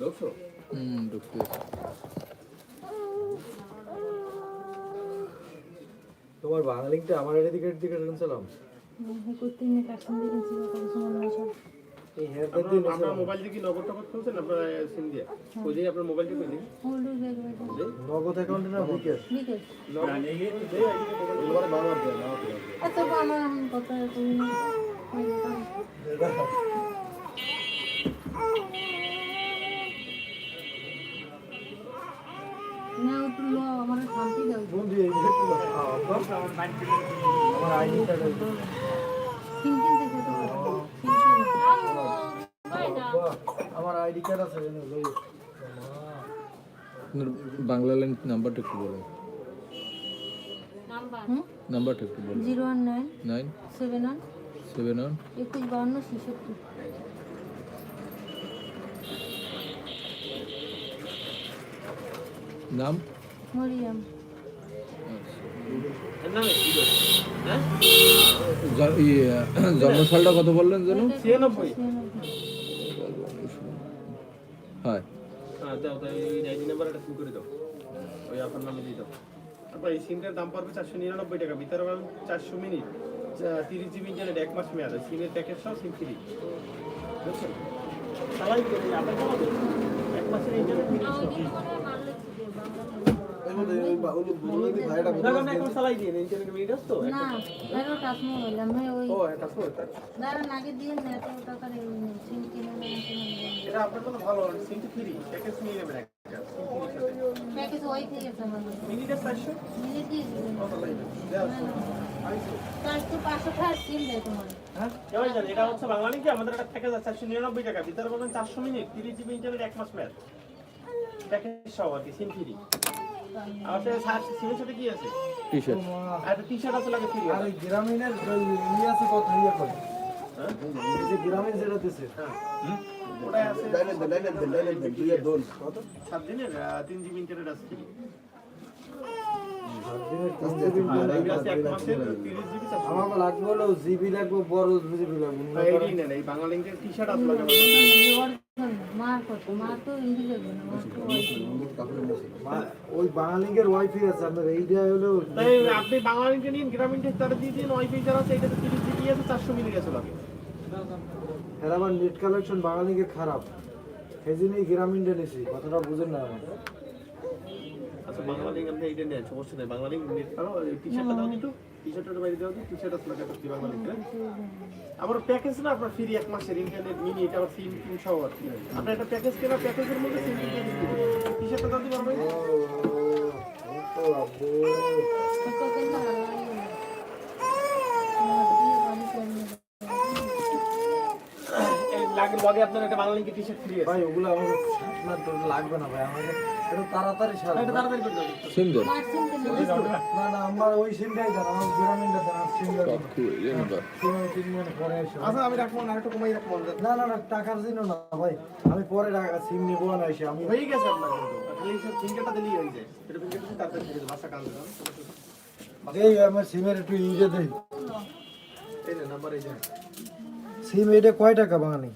ঢুকছো হুম ঢুকতে তোমার বাঙালিটা আমার এদিকে দিকে চালাম নয় সব এই দিয়ে আপনার আপনার মোবাইল দিয়ে কি নগদ টগদ খুলছেন আপনার সিম দিয়ে ওই যে আপনার মোবাইলটা কই দিন হোল্ড হয়ে গেছে নগদ অ্যাকাউন্টে না বিকাশ দেয় কথা তুমি আছে জানো লই আপনার বাংলা লাইন নাম্বারটা একটু বলুন। নাম্বারটা একটু বলুন। Zero one nine nine seven one seven one একুশ বাউন্ন ছেষট্টি। নাম? মরিয়াম ইয়ে, জন্মসালটা কত বললেন যেন? ছিয়ানব্বই। হয়। হ্যাঁ দাও দাও এই আইডি নাম্বার ফোন করে দাও। ওই আপনার নামে দিয়ে দাও। তারপর এই সিমটার দাম পড়বে চারশো নিরানব্বই টাকা ভিতরে পাবেন চারশো মিনিট। তিরিশ জিবি ইন্টারনেট এক মাস মেয়াদ সিমের প্যাকেজ সহ সিম ফ্রি বুঝছেন? এক মাসের ইন্টারনেট এটা হচ্ছে বাংলা আমাদের একটা চারশো নিরানব্বই টাকা ভিতরে বলবেন চারশো মিনিট তিরিশ জিবি ইন্টারনেট এক মাস ম্যাচ প্যাকেজ সহ আর কি সিম ফ্রি আমার সাথে সিমের সাথে কি আছে? টি শার্ট আর একটা টি শার্ট আছে লাগে ফ্রি আর গ্রামীণের ইয়ে আছে কত ইয়ে করে। হ্যাঁ? যে গ্রামীণ যেটা দিছে। হ্যাঁ। ওটা আছে। কত? সাত দিনের আহ, তিন জিবি ইন্টারনেট আছে। ফ্রি সাত দিনের তিন জিবি আর আছে। এক মাসের তিরিশ জিবি চারশো। আমাকে লাগবে জিবি লাগবে বড় জিবি লাগবে বাংলা লিঙ্কের টি শার্ট আছে। ওই বাঙালিঙ্গের ওয়াইফাই আছে আপনার এইটা হলো আপনি বাংলা নিন গ্রামীণ তারা দিয়ে দিন ওয়াইফাই যারা চারশো মিনিট আছে লাগে এর আবার নেট কালেকশন বাঙালিঙ্গের খারাপ সেই জন্যই গ্রামীণটা নিছি কথাটা বুঝেন না আচ্ছা বাংলা লিঙ্ক আপনি এইটা নেন সমস্যা নেই বাংলা লিঙ্ক নেট করো টি শার্টটা দাও দিত টি শার্টটা বাইরে দাও টি শার্ট লাগে তো বাংলা লিঙ্ক আমার প্যাকেজ না আপনার ফ্রি এক মাসের ইন্টারনেট মিনি এটা আবার সিম টিম সহ আর আপনার একটা প্যাকেজ কেনা প্যাকেজের মধ্যে সিম টিম টি শার্টটা দাও দিবেন ভাই ও, করে লাগে লগে আপনার একটা বাংলা লিঙ্কের টি শার্ট ফ্রি আছে। ভাই ওগুলো আমাকে আপনার তো লাগবে না ভাই আমাকে একটু তাড়াতাড়ি সারা এটা তাড়াতাড়ি করে দাও সিম দেন না। না আমার ওই সিমটাই দেন আমার গ্রামীণটা দেন আমার সিম দেন ইয়ে তিন পরে এসে। আচ্ছা আমি রাখব না একটু কমাই রাখব না। না না না টাকার জন্য না ভাই আমি পরে টাকা সিম নিবো না এসে আমি হয়ে গেছে আপনার এই সব ফিঙ্গারটা দিলেই হয়ে যায়। এটা ফিঙ্গারটা তাড়াতাড়ি বাসা কাজ দাও এই আমার সিমের একটু ইয়ে দেই এই যে নাম্বার এই সিম এটা কয় টাকা বাঙালি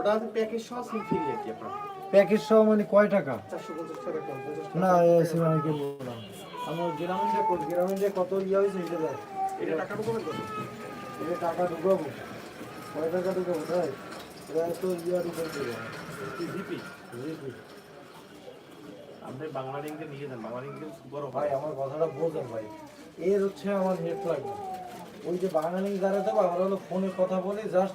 ওটা আছে প্যাকেজ সহ সিম ফ্রি আপনার। প্যাকেজ সহ মানে কয় টাকা? চারশো পঞ্চাশ টাকা কম না এই সিম আমি কিনবো না। আমার গ্রামীণটা কত গ্রামীণটা কত ইয়ে হয়েছে এটা দেখ। এটা টাকা ঢুকবেন কত এটা টাকা ঢুকাবো। কয় টাকা ঢুকাবো? তাই এটা তো ইয়ে ঢুকাই দেবো। জিপি। আপনি বাংলা লিঙ্কে নিয়ে যান বাংলা লিঙ্কে বড় ভাই আমার কথাটা বোঝেন ভাই। এর হচ্ছে আমার নেট লাগবে। ওই যে বাঙালি যারা দেবো আমরা হলো ফোনে কথা বলি জাস্ট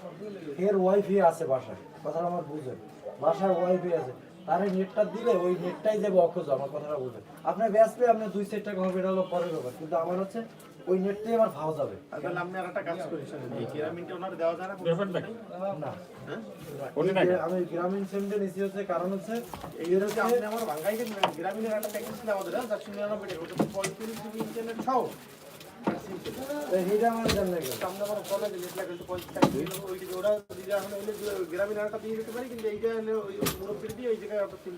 এর ওয়াইফাই আছে বাসায়। কথাটা আমার বুঝেন। বাসায় ওয়াইফাই আছে। তার নেটটা দিলে ওই নেটটাই যাবে অখোজ আমার কথাটা বুঝেন। আপনার ব্যস্ত আপনার দুই সেট টাকা হবে এটা হলো পরের ব্যাপার। কিন্তু আমার হচ্ছে ওই নেটটাই আমার ভাও যাবে। তাহলে আপনি আর একটা কাজ করি এই গ্রামীণটা ওনার দেওয়া যায় না? না। হ্যাঁ? এই যে আমি গ্রামীণ সিমটা নিচ্ছি হচ্ছে কারণ হচ্ছে এই যে হচ্ছে আপনি আমার গ্রামীণের একটা প্যাকেজ ছিল আমাদের হ্যাঁ, টাকা ওটা পঁয়ত্রিশ জিবি ইন্টারনেট সহ গ্রামীণ একটা দিয়ে দিতে পারি কিন্তু এইটা ওই ওই জায়গায় আপনি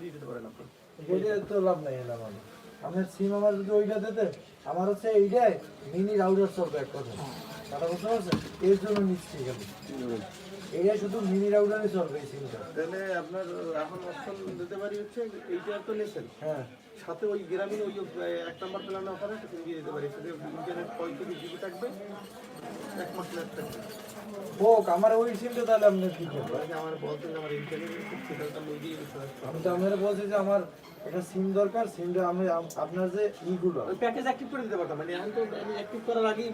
এটা তো লাভ নাই আমি আপনার সিম আমার যদি ওইটা হচ্ছে এইটাই মিনি রাউটার চলবে এক কথা কথা বুঝতে পারছেন এর জন্য নিচ্ছি এখানে এইটা শুধু মিনি রাউটারই চলবে এই সিমটা তাহলে আপনার এখন অপশন দিতে পারি হচ্ছে, এইটা তো নেছেন হ্যাঁ। সাথে ওই গ্রামীণ ওই এক নম্বর প্ল্যান একটা সিম দিয়ে দিতে পারি। সাথে ইন্টারনেট পঁয়ত্রিশ জিবি থাকবে এক মাস থাকবে। হোক আমার ওই সিমটা তাহলে আপনি কি করবেন? ওই আমার আমার ইন্টারনেটের খুব ছিল তার ওই দিয়ে আমি তো আপনারা বলছি যে আমার সিম দরকার সিমটা আমি আপনার যে ইগুলো। প্যাকেজ অ্যাক্টিভ করে দিতে পারতাম মানে তো আমি অ্যাক্টিভ করার আগেই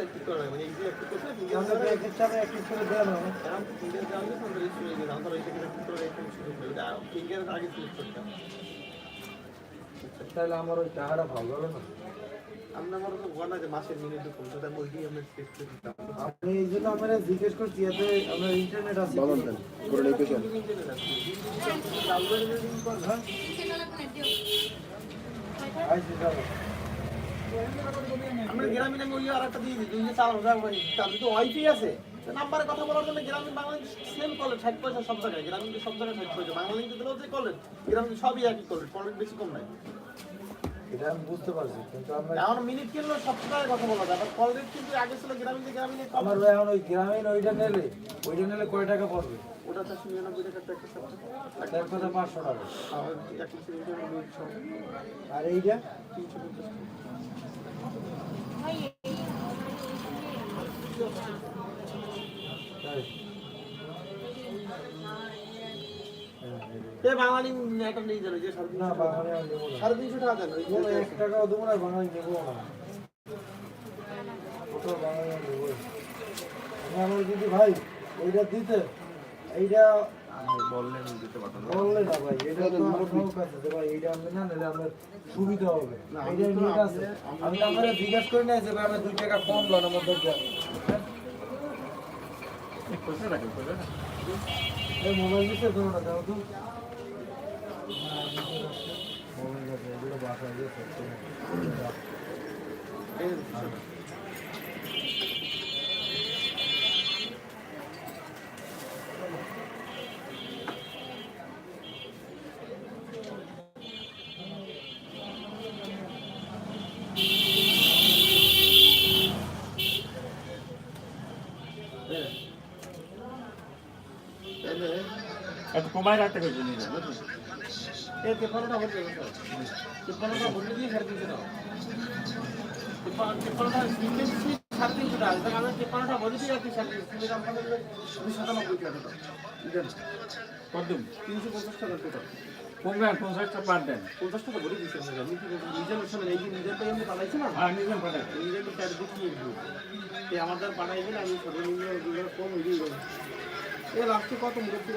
অ্যাক্টিভ করা মানে এই যে অ্যাক্টিভ করতে প্যাকেজটা অ্যাক্টিভ করে দেন আমি ফিঙ্গার ফোন অ্যাক্টিভ আগে সিলেক্ট করতাম। তাহলে আমার ওই টাকাটা ভালো হবে না। আমরা আমার তো বলা যে মাসের মিনিট কম সেটা আমি আমরা সিলেক্ট করে দিতাম। আপনি এই জন্য আমরা জিজ্ঞেস করছি এতে আপনার ইন্টারনেট আছে কি? ইন্টারনেট আছে ডাউনলোড লিংক কর আইসি যাব আমরা গ্রামীণ আমি ওই আর একটা দিয়ে দিই দুই চার হাজার তার তো ওয়াইফাই আছে নাম্বারে কথা বলার জন্য গ্রামীণ বাংলাদেশ সেম কলেজ ষাট পয়সা সব জায়গায়। গ্রামীণ সব জায়গায় ষাট পয়সা। বাংলাদেশে দিলেও যে কলেজ গ্রামীণ সবই একই কলেজ কলেজ বেশি কম নাই। এটা আমি বুঝতে পারছি কিন্তু আমরা এখন মিনিট কিনলে সবসময় কথা বলা যায় কল রেট কিন্তু আগে ছিল গ্রামীণ গ্রামীণে আমার ভাই এখন ওই গ্রামীণ ওইটা নিলে ওইটা নিলে কয় টাকা পড়বে? ওটা চারশো নিরানব্বই টাকার একটা সাবজেক্ট এক কথা পাঁচশো টাকা। আর এইটা? তিনশো পঞ্চাশ টাকা। এ বাঙালি একটা নিয়ে যাবে যে সাড়ে না বাঙালি আমি নেব না। সাড়ে তিনশো টাকা দেন কোনো এক টাকাও দেবো না বাঙালি নেব না। ওটা বাঙালি আমি নেব। আমার যদি ভাই ওইটা দিতে এইটা বললেন দিতে পারতাম না। না ভাই এটা তো আমার শখ আছে ভাই এইটা আমি না নিলে আমার সুবিধা হবে। এইটা নিয়ে আছে। আমি তো আমার জিজ্ঞাসা করি না যে ভাই আমার দুই টাকা কম লোন আমার দরকার এই মোবাইল দিতে না দাও তো। এগুলো বাসায় দিয়ে এত কমায় রাখতে কইছে নিজে এই তেপানোটা ভরে দেবে স্যার তেপানোটা ভরে দিয়ে সাড়ে তিনশো টাকা তেপানোটা সিমেন্ট সিট সাড়ে তিনশো টাকা তাহলে আমরা তেপানোটা ভরে দিয়ে রাখি সাড়ে তিনশো সিমেন্ট দাম দুই সাতানব্বই টাকা বুঝলেন কদ্দুম তিনশো পঞ্চাশ টাকা টোটাল পঞ্চাশটা পার দেন। পঞ্চাশ টাকা ভরে আমি কি নিজের শোনেন এই যে নিজের আমি পাঠাইছি না? আর নিজের পাঠাই নিজের তো দিই এই আমাদের পাঠাই দিলে আমি ছোটো কম হয়ে এ লাস্টে কত ছিল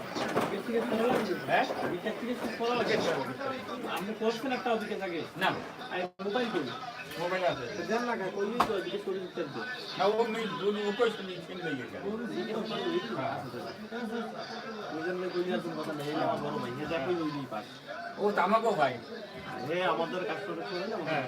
নিজে আনবেন হ্যাঁ আপনি করছেন একটা ওদিকে থাকে না মোবাইল কই মোবাইল আছে জান না কই তো ওদিকে সরে দিতে হবে না ও মি দুন ও কইছ নি কিন লই গেছে নিজের মেয়ে কই কথা নেই আমার বড় ভাই হে দেখই ওই পাস ও তামাকো ভাই হে আমাদের কাজ করে শুনে না হ্যাঁ।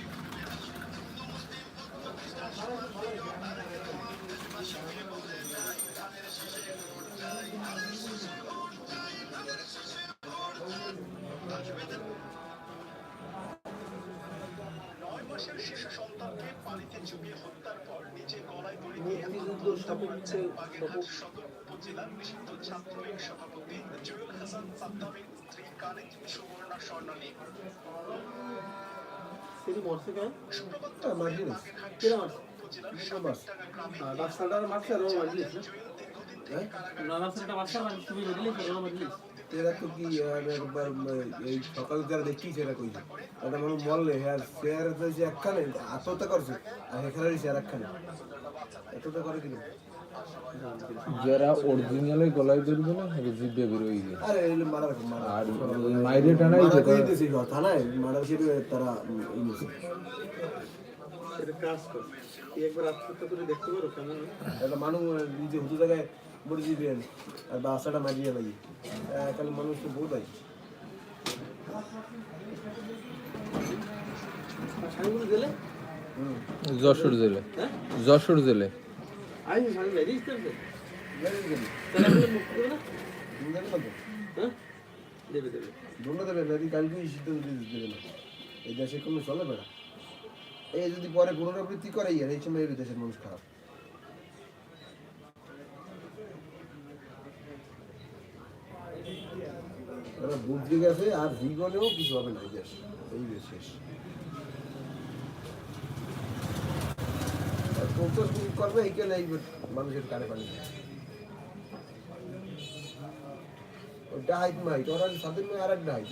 মুক্তিযুদ্ধ সপক্ষে তিনি মরছে কেন মার্জিনিস কেন মারছে রাস্তাটার মারছে আর ও মারলিস না রাস্তাটা মারছে আর তুমি মারলিস আর ও মারলিস এরা তো কি একবার এই সকাল যারা দেখছি সেটা কইছে। একটা মানুষ মরলে হ্যাঁ শেয়ার যে একখানে আত্মহত্যা করছে আর এখানে শেয়ার একখানে। এতটা করে কিনা যারা অরিজিনালে গলায় ধরবে না হবে জিভে বেরোয় গিয়ে আরে এগুলো মারা মারা আর ওই মাইরে টানাই যেতে থানায় মারা ছিল তারা এটা কাজ কর। একবার আত্মহত্যা করে দেখতে পারো কেমন? একটা মানুষ নিজে হুতু জায়গায় মরে দিবেন আর বাসাটা মারিয়ে লাগি তাহলে মানুষ তো বহুত দিলে যশোর জেলে। হ্যাঁ? যশোর জেলে? হ্যাঁ? দেবে দেবে। দেবে কালকে সিদ্ধান্ত দেবে না। এই দেশে কোনো চলে বেড়া। এই যদি পরে পুনরাবৃত্তি করে ইয়ার এই সময় এই দেশের মানুষ খারাপ। ওরা বুদ্ধি গেছে, আর জীবনেও কিছু হবে না, এই এই শেষ মিনিট করবে, এইখানে এই মানুষের কানে পানি দেয়। ওইটা হাইট মাইট, ওরা সাথে আর একটা হাইট